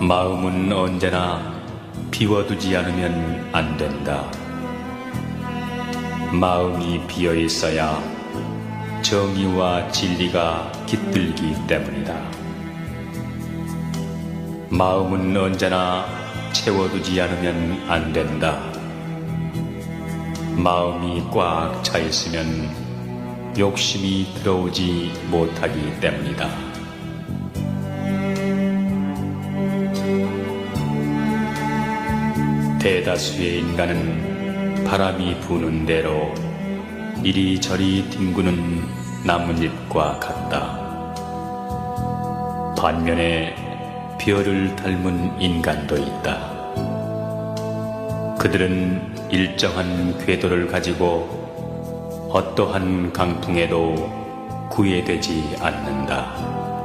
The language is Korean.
마음은 언제나 비워두지 않으면 안 된다. 마음이 비어 있어야 정의와 진리가 깃들기 때문이다. 마음은 언제나 채워두지 않으면 안 된다. 마음이 꽉 차 있으면 욕심이 들어오지 못하기 때문이다. 대다수의 인간은 바람이 부는 대로 이리저리 뒹구는 나뭇잎과 같다. 반면에 별을 닮은 인간도 있다. 그들은 일정한 궤도를 가지고 어떠한 강풍에도 구애되지 않는다.